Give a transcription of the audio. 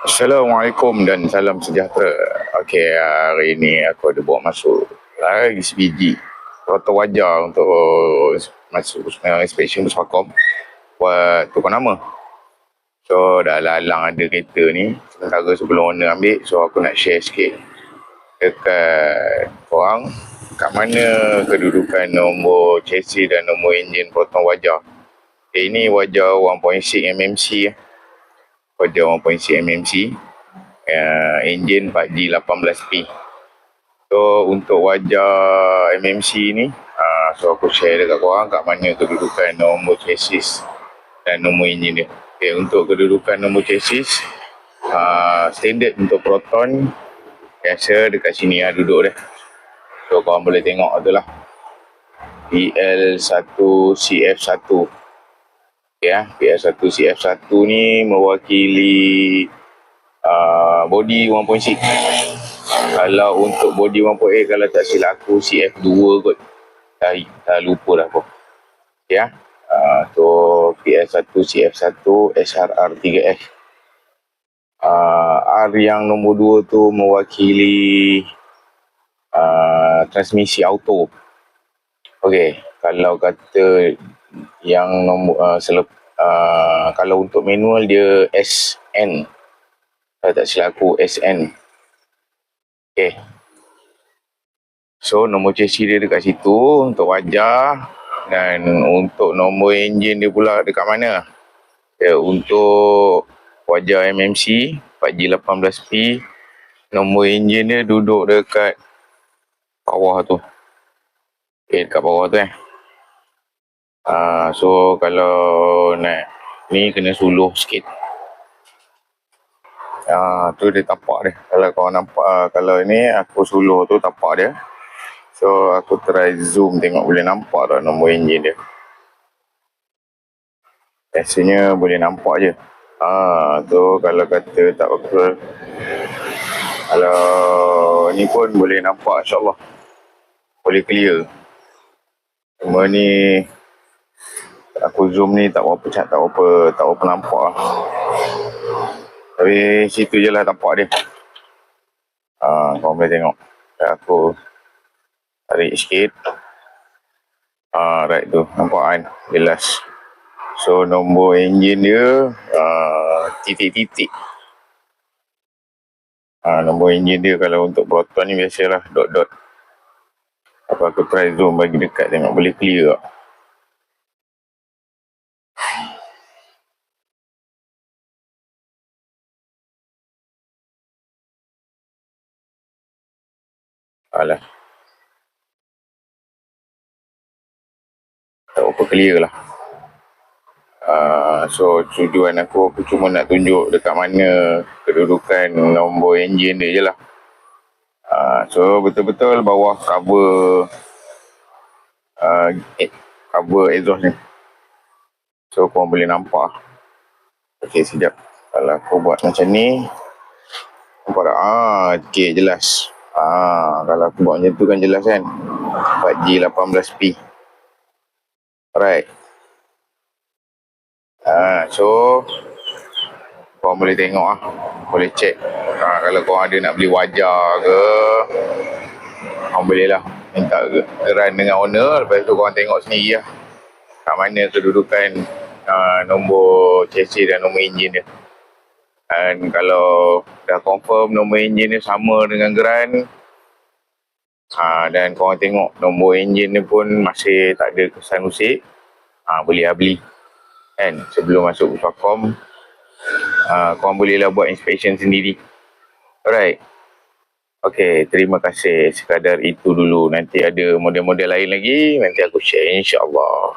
Assalamualaikum dan salam sejahtera. Okey, hari ini aku ada bawa masuk lagi sebiji foto wajah untuk masuk uh, inspection Puspakom buat tukar nama. So, dah lalang ada kereta ni. Sementara sebelum owner ambil, so aku nak share sikit dekat korang kat mana kedudukan nombor chassis dan nombor enjin potong wajah. Okay, ini wajah 1.6 mmc eh pada 1.6 mmc uh, engine 4G 18P so untuk wajah mmc ni uh, so aku share dekat korang kat mana kedudukan nombor chassis dan nombor engine dia. Okay, untuk kedudukan nombor chassis uh, standard untuk proton biasa dekat sini lah duduk dia. So korang boleh tengok tu lah PL1CF1 ya. PS1 CF1 ni mewakili uh, body 1.6 kalau untuk body 1.8 kalau tak silap aku CF2 kot. Dah, dah lupa dah pun. Ya. Uh, tu PS1 CF1 SRR 3F uh, R yang nombor 2 tu mewakili uh, transmisi auto Okey, kalau kata yang nombor uh, selep, uh, kalau untuk manual dia SN kalau tak silap aku SN okay. so nombor chassis dia dekat situ untuk wajah dan untuk nombor enjin dia pula dekat mana? Ya, untuk wajah MMC 4G18P nombor enjin dia duduk dekat bawah tu okay, dekat bawah tu eh Uh, so kalau nak ni kena suluh sikit. Uh, tu dia tapak dia. Kalau kau nampak uh, kalau ini aku suluh tu tapak dia. So aku try zoom tengok boleh nampak tak nombor enjin dia. Biasanya boleh nampak je. Ah tu kalau kata tak apa. Kalau ni pun boleh nampak insya-Allah. Boleh clear. Cuma ni aku zoom ni tak berapa cat, tak berapa, tak berapa nampak lah. Tapi situ je lah nampak dia. Ha, kau boleh tengok. Aku tarik sikit. Ha, right tu, nampak kan? Jelas. So, nombor enjin dia uh, titik-titik. Ha, nombor enjin dia kalau untuk Proton ni biasalah dot-dot. Apa aku try zoom bagi dekat tengok boleh clear tak. Alah. Tak apa clear lah. Uh, so tujuan aku, aku cuma nak tunjuk dekat mana kedudukan nombor enjin dia je lah. Uh, so betul-betul bawah cover uh, eh, cover exhaust ni. So korang boleh nampak. Okay sekejap. Kalau aku buat macam ni. Nampak tak? Ah, okay jelas. Ah, kalau aku buat macam tu kan jelas kan. 4G 18P. Alright. Ah, so kau boleh tengok ah. Boleh check. Ah, kalau kau ada nak beli wajah ke, kau boleh lah minta geran dengan owner. Lepas tu kau tengok sendiri lah. Kat mana kedudukan uh, nombor chassis dan nombor enjin dia. Dan kalau dah confirm nombor enjin ni sama dengan geran ha, dan korang tengok nombor enjin ni pun masih tak ada kesan usik ha, boleh lah beli kan sebelum masuk Puspakom ha, korang bolehlah buat inspection sendiri alright Okay, terima kasih sekadar itu dulu. Nanti ada model-model lain lagi, nanti aku share insyaAllah.